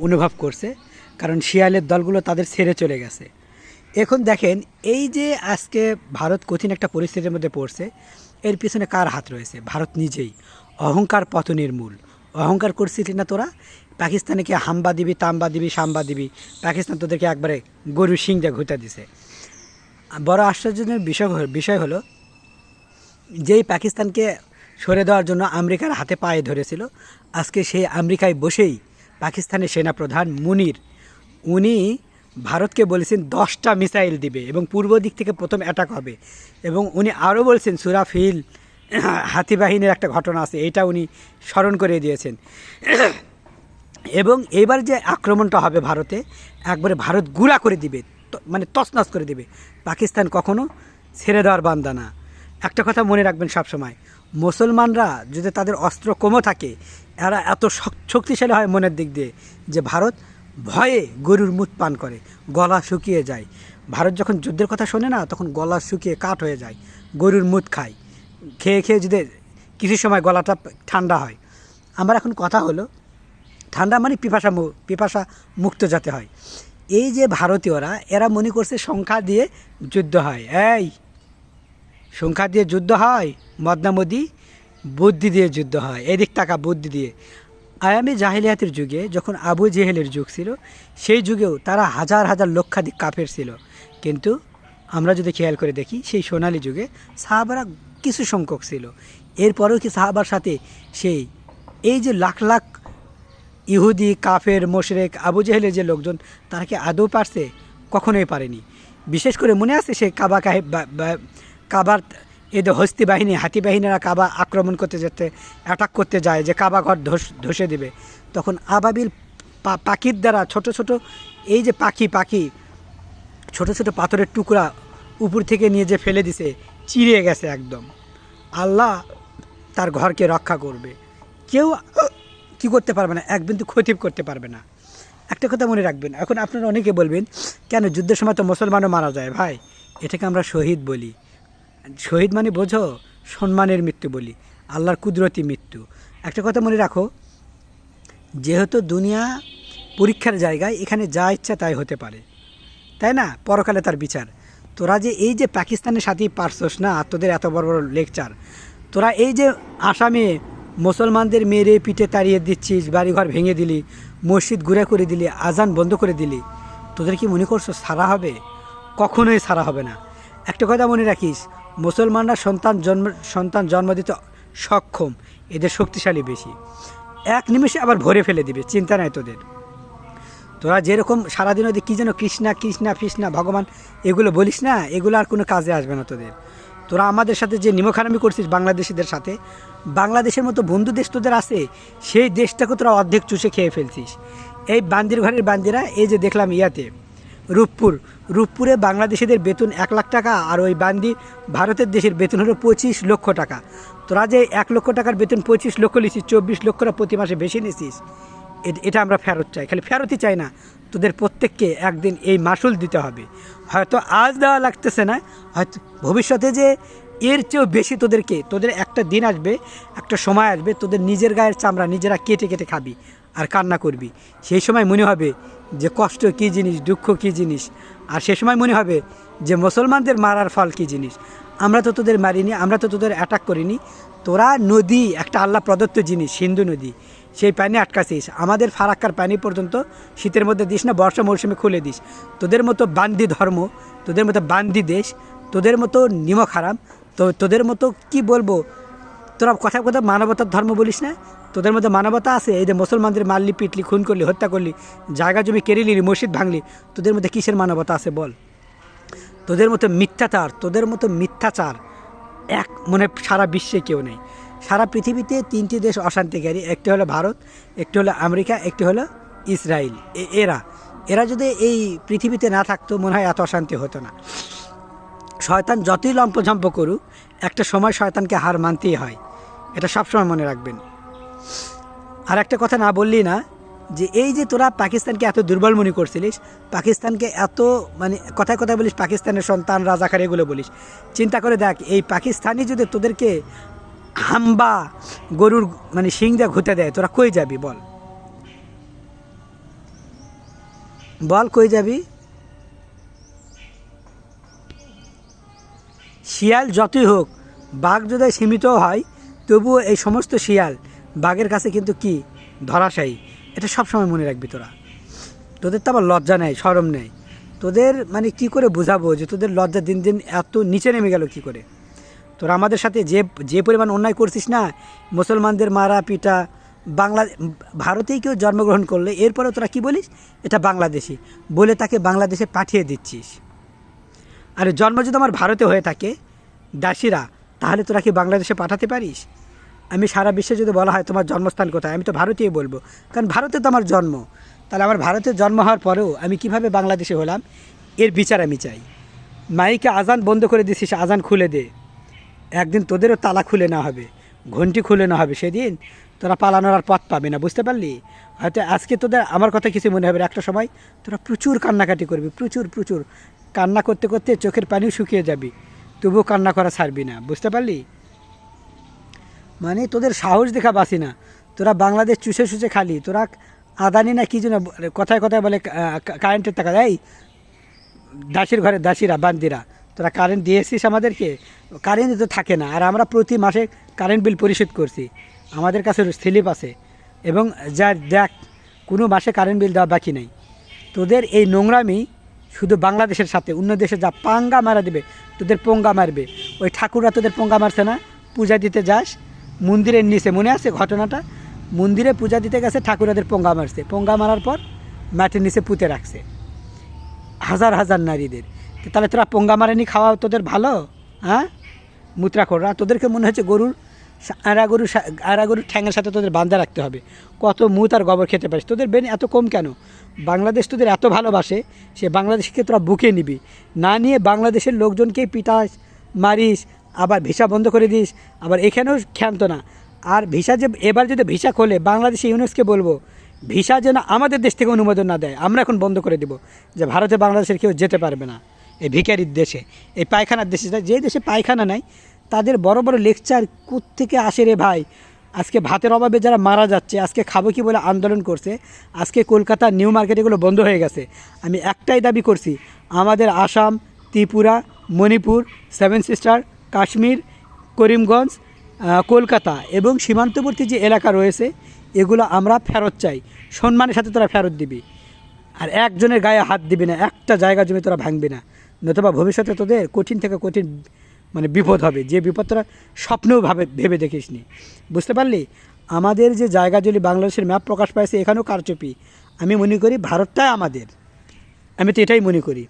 অনুভব করছে, কারণ শিয়ালের দলগুলো তাদের ছেড়ে চলে গেছে। এখন দেখেন, এই যে আজকে ভারত কঠিন একটা পরিস্থিতির মধ্যে পড়ছে, এর পিছনে কার হাত রয়েছে? ভারত নিজেই। অহংকার পতনের মূল। অহংকার করছিলি না তোরা? পাকিস্তানে কি হাম্বা দিবি, তাম্বা দিবি, সাম্বা দিবি? পাকিস্তান তোদেরকে একবারে গরু সিং দিয়ে ঘুরতে দিছে। বড় আশ্চর্যজনক বিষয় বিষয় হলো, যেই পাকিস্তানকে সরে দেওয়ার জন্য আমেরিকার হাতে পায়ে ধরেছিল, আজকে সেই আমেরিকায় বসেই পাকিস্তানের সেনাপ্রধান মুনির। উনি ভারতকে বলেছেন দশটা মিসাইল দিবে এবং পূর্ব দিক থেকে প্রথম অ্যাটাক হবে। এবং উনি আরও বলছেন সুরাফিল হাতি বাহিনীর একটা ঘটনা আছে এটা উনি স্মরণ করে দিয়েছেন। এবং এবার যে আক্রমণটা হবে ভারতে, একবারে ভারত গুড়া করে দিবে মানে তছনছ করে দিবে। পাকিস্তান কখনো ছেড়ে দেওয়ার বান্দা না। একটা কথা মনে রাখবেন সবসময়, মুসলমানরা যদি তাদের অস্ত্র কমও থাকে এরা এত শক্তিশালী হয় মনের দিক দিয়ে যে ভারত ভয়ে গরুর মুখ পান করে, গলা শুকিয়ে যায়। ভারত যখন যুদ্ধের কথা শোনে না, তখন গলা শুকিয়ে কাঠ হয়ে যায়, গরুর মুখ খায়। খেয়ে খেয়ে যদি কিছু সময় গলাটা ঠান্ডা হয়। আমার এখন কথা হলো, ঠান্ডা মানে পিপাসা পিপাসা মুক্ত যাতে হয়। এই যে ভারতীয়রা, এরা মনে করছে সংখ্যা দিয়ে যুদ্ধ হয়। এই, সংখ্যা দিয়ে যুদ্ধ হয় মদনামদি বুদ্ধি দিয়ে যুদ্ধ হয়, এদিক টাকা বুদ্ধি দিয়ে। আয়ামে জাহিলিয়াতের যুগে যখন আবু জেহেলের যুগ ছিল, সেই যুগেও তারা হাজার হাজার লক্ষাধিক কাফের ছিল। কিন্তু আমরা যদি খেয়াল করে দেখি, সেই সোনালি যুগে সাহাবারা কিছু সংখ্যক ছিল। এরপরেও কি সাহাবার সাথে সেই, এই যে লাখ লাখ ইহুদি, কাফের, মোশরেক, আবু জেহেলের যে লোকজন, তারা কি আদৌ পারছে? কখনোই পারেনি। বিশেষ করে মনে আছে সে কাবা বা- কাবার এদের হস্তি বাহিনী, হাতি বাহিনীরা কাবা আক্রমণ করতে যেতে অ্যাটাক করতে যায়, যে কাবা ঘর ধস, ধসে দেবে। তখন আবাবিল পাখির দ্বারা ছোট ছোট, এই যে পাখি পাখি, ছোট ছোট পাথরের টুকরা উপর থেকে নিয়ে যে ফেলে দিছে, চিড়ে গেছে একদম। আল্লাহ তার ঘরকে রক্ষা করবে। কেউ কি করতে পারবে না, এক বিন্দু ক্ষতি করতে পারবে না। একটা কথা মনে রাখবেন, এখন আপনারা অনেকে বলবেন, কেন যুদ্ধের সময় তো মুসলমানও মারা যায় ভাই? এটাকে আমরা শহীদ বলি। শহীদ মানে বোঝো সম্মানের মৃত্যু বলি, আল্লাহর কুদরতি মৃত্যু। একটা কথা মনে রাখো, যেহেতু দুনিয়া পরীক্ষার জায়গায় এখানে যা ইচ্ছা তাই হতে পারে। তাই না? পরকালে তার বিচার। তোরা যে এই যে পাকিস্তানের সাথেই পারছস না তোদের এত বড় বড় লেকচার। তোরা এই যে আসামে মুসলমানদের মেরে পিঠে তাড়িয়ে দিচ্ছিস, বাড়িঘর ভেঙে দিলি, মসজিদ ঘুরে করে দিলি, আজান বন্ধ করে দিলি, তোদের কি মনে করছ সারা হবে? কখনোই সারা হবে না। একটা কথা মনে রাখিস মুসলমানরা সন্তান জন্ম সন্তান জন্ম দিতে সক্ষম, এদের শক্তিশালী বেশি। এক নিমেষে আবার ভরে ফেলে দিবে, চিন্তা নাই তোদের। তোরা যেরকম সারাদিন ওদের কী যেন কৃষ্ণা কৃষ্ণা, ফিষ্ণা, ভগবান, এগুলো বলিস না, এগুলো আর কোনো কাজে আসবে না তোদের। তোরা আমাদের সাথে যে নিমখারামি করছিস বাংলাদেশিদের সাথে, বাংলাদেশের মতো বন্ধু দেশ তোদের আছে, সেই দেশটাকে তোরা অর্ধেক চুষে খেয়ে ফেলছিস। এই বান্দির ঘরের বান্দিরা, এই যে দেখলাম ইয়াতে রূপপুর। রূপপুরে বাংলাদেশিদের বেতন এক লাখ টাকা আর ওই বান্দি ভারতের দেশের বেতন হলো পঁচিশ লক্ষ টাকা। তোরা যে এক লক্ষ টাকার বেতন পঁচিশ লক্ষ নিছিস চব্বিশ লক্ষটা প্রতি মাসে বেশি নিছিস এটা আমরা ফেরত চাই। খালি ফেরতই চাই না। তোদের প্রত্যেককে একদিন এই মাসুল দিতে হবে। হয়তো আজ দেওয়া লাগতেছে না, হয়তো ভবিষ্যতে যে এর চেয়েও বেশি তোদেরকে, তোদের একটা দিন আসবে, একটা সময় আসবে, তোদের নিজের গায়ের চামড়া নিজেরা কেটে কেটে খাবি। আর কান্না করবি। সেই সময় মনে হবে যে কষ্ট কী জিনিস, দুঃখ কী জিনিস? আর সে সময় মনে হবে যে মুসলমানদের মারার ফল কী জিনিস? আমরা তো তোদের মারিনি, আমরা তো তোদের অ্যাটাক করিনি। তোরা নদী, একটা আল্লাহ প্রদত্ত জিনিস, সিন্ধু নদী। সেই পানি আটকাছিস। আমাদের ফারাক্কার পানি পর্যন্ত শীতের মধ্যে দিস না, বর্ষা মৌসুমে খুলে দিস। তোদের মতো বান্দি ধর্ম, তোদের মতো বান্দি দেশ, তোদের মতো নিমক হারাম, তো তোদের মতো কি বলব? তোরা কথা কথা মানবতার ধর্ম বলিস না? তোদের মধ্যে মানবতা আছে? এই যে মুসলমানদের মারলি, পিটলি, খুন করলি, হত্যা করলি, জায়গা জমি কেড়ে নিলি, মসজিদ ভাঙলি, তোদের মধ্যে কিসের মানবতা আছে বল? তোদের মতো মিথ্যাচার, তোদের মতো মিথ্যাচার এক মনে সারা বিশ্বে কেউ নেই। সারা পৃথিবীতে তিনটি দেশ অশান্তিকারী, একটি হলো ভারত, একটি হলো আমেরিকা, একটি হলো ইসরায়েল এরা এরা যদি এই পৃথিবীতে না থাকতো, মনে হয় এত অশান্তি হতো না। শয়তান যতই লম্পঝম্প করুক, একটা সময় শয়তানকে হার মানতেই হয়। এটা সবসময় মনে রাখবেন। আর একটা কথা না বললি না, যে এই যে তোরা পাকিস্তানকে এত দুর্বল মনে করছিলিস, পাকিস্তানকে এত মানে কথায় কথায় বলিস পাকিস্তানের সন্তান, রাজাকার, এগুলো বলিস, চিন্তা করে দেখ, এই পাকিস্তানি যদি তোদেরকে হাম্বা গরুর মানে শিং সিংদা ঘুতে দেয়, তোরা কই যাবি বল? বল কই যাবি? শিয়াল যতই হোক, বাঘ যদি সীমিত হয়, তবুও এই সমস্ত শিয়াল বাঘের কাছে কিন্তু কি? ধরাশায়ী। এটা সবসময় মনে রাখবি তোরা। তোদের তো আবার লজ্জা নেই, সরম নেই। তোদের মানে কি করে বোঝাবো যে তোদের লজ্জা দিন দিন এত নিচে নেমে গেল কি করে? তোরা আমাদের সাথে যে যে পরিমাণ অন্যায় করছিস না, মুসলমানদের মারা পিটা, বাংলা, ভারতেই কেউ জন্মগ্রহণ করলে এরপরে তোরা কি বলিস? এটা বাংলাদেশি। বলে তাকে বাংলাদেশে পাঠিয়ে দিচ্ছিস। আর জন্ম যদি আমার ভারতে হয়ে থাকে, দাসীরা, তাহলে তোরা কি বাংলাদেশে পাঠাতে পারিস? আমি সারা বিশ্বে যদি বলা হয় তোমার জন্মস্থান কোথায়? আমি তো ভারতীয় বলব। কারণ ভারতে তো আমার জন্ম। তাহলে আমার ভারতে জন্ম হওয়ার পরেও আমি কীভাবে বাংলাদেশে হলাম, এর বিচার আমি চাই। মাইকে আজান বন্ধ করে দিছিস, আজান খুলে দে। একদিন তোদেরও তালা খুলে না হবে, ঘন্টি খুলে না হবে সেদিন। তোরা পালানোর আর পথ পাবে না, বুঝতে পারলি? হয়তো আজকে তোদের, আমার কথা কিছু মনে হবে একটা সময়, তোরা প্রচুর কান্নাকাটি করবি, প্রচুর প্রচুর। কান্না করতে করতে চোখের পানিও শুকিয়ে যাবি, তবুও কান্না করা ছাড়বি না, বুঝতে পারলি? মানে তোদের সাহস দেখা বাসি না। তোরা বাংলাদেশ চুষে চুষে খালি। তোরা আদানি না কি যেন কথায় কথায় বলে কারেন্টের টাকা। দেয় দাসির ঘরে দাসীরা, বান্দিরা, তোরা কারেন্ট দিয়েছিস আমাদেরকে? কারেন্ট তো থাকে না। আর আমরা প্রতি মাসে কারেন্ট বিল পরিশোধ করছি। আমাদের কাছে স্লিপ আছে। এবং যা দেখ, কোনো মাসে কারেন্ট বিল দেওয়া বাকি নেই। তোদের এই নোংরামি শুধু বাংলাদেশের সাথে, অন্য দেশে যা পাঙ্গা মারা দেবে, তোদের পঙ্গা মারবে। ওই ঠাকুররা তোদের পঙ্গা মারছে না? পূজা দিতে যাস মন্দিরের নিচে, মনে আছে ঘটনাটা? মন্দিরে পূজা দিতে গেছে, ঠাকুরাদের পঙ্গা মারছে। পঙ্গা মারার পর মাটির নিচে পুঁতে রাখছে। হাজার হাজার নারীদের। তাহলে তোরা পঙ্গা মারেনি খাওয়া তোদের ভালো? হ্যাঁ? মুত্রাখোররা, তোদেরকে মনে হচ্ছে গরুর আড়া গরু আড়া গরুর ঠ্যাঙের সাথে তোদের বান্ধা রাখতে হবে। কত মুত আর গোবর খেতে পারিস। তোদের বেন এত কম কেন? বাংলাদেশ তোদের এত ভালোবাসে, সে বাংলাদেশকে তোরা বুকে নিবি। না নিয়ে বাংলাদেশের লোকজনকে পিটাস, মারিস আবার ভিসা বন্ধ করে দিস, আবার এখানেও ক্ষান্ত না। আর ভিসা যে, এবার যদি ভিসা খোলে, বাংলাদেশে ইউনেস্কে বলব, ভিসা যেন আমাদের দেশ থেকে অনুমোদন না দেয়, আমরা এখন বন্ধ করে দেব, যে ভারতে বাংলাদেশের কেউ যেতে পারবে না, এই ভিকারির দেশে, এই পায়খানার দেশে। যে দেশে পায়খানা নাই, তাদের বড় বড় লেকচার থেকে আসে রে ভাই? আজকে ভাতের অভাবে যারা মারা যাচ্ছে, আজকে খাব কি বলে আন্দোলন করছে, আজকে কলকাতা নিউ মার্কেট এগুলো বন্ধ হয়ে গেছে। আমি একটাই দাবি করছি, আমাদের আসাম, ত্রিপুরা, মণিপুর, সেভেন সিস্টার কাশ্মীর, করিমগঞ্জ কলকাতা এবং সীমান্তবর্তী যে এলাকা রয়েছে, এগুলো আমরা ফেরত চাই। সম্মানের সাথে তোরা ফেরত দিবি। আর একজনের গায়ে হাত দিবি না, একটা জায়গা জমি তোরা ভাঙবি না। নতুবা ভবিষ্যতে তোদের কঠিন থেকে কঠিন মানে বিপদ হবে। যে বিপদ তোরা স্বপ্নেও ভাবে, ভেবে দেখিস নি। বুঝতে পারলি? আমাদের যে জায়গা জমি বাংলাদেশের ম্যাপ প্রকাশ পাইছে, এখানেও কারচুপি। আমি মনে করি ভারতটাই আমাদের। আমি তো এটাই মনে করি।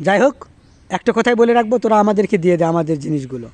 যাই হোক একটা কথাই বলে রাখব তোরা আমাদেরকে দিয়ে দে আমাদের জিনিসগুলো।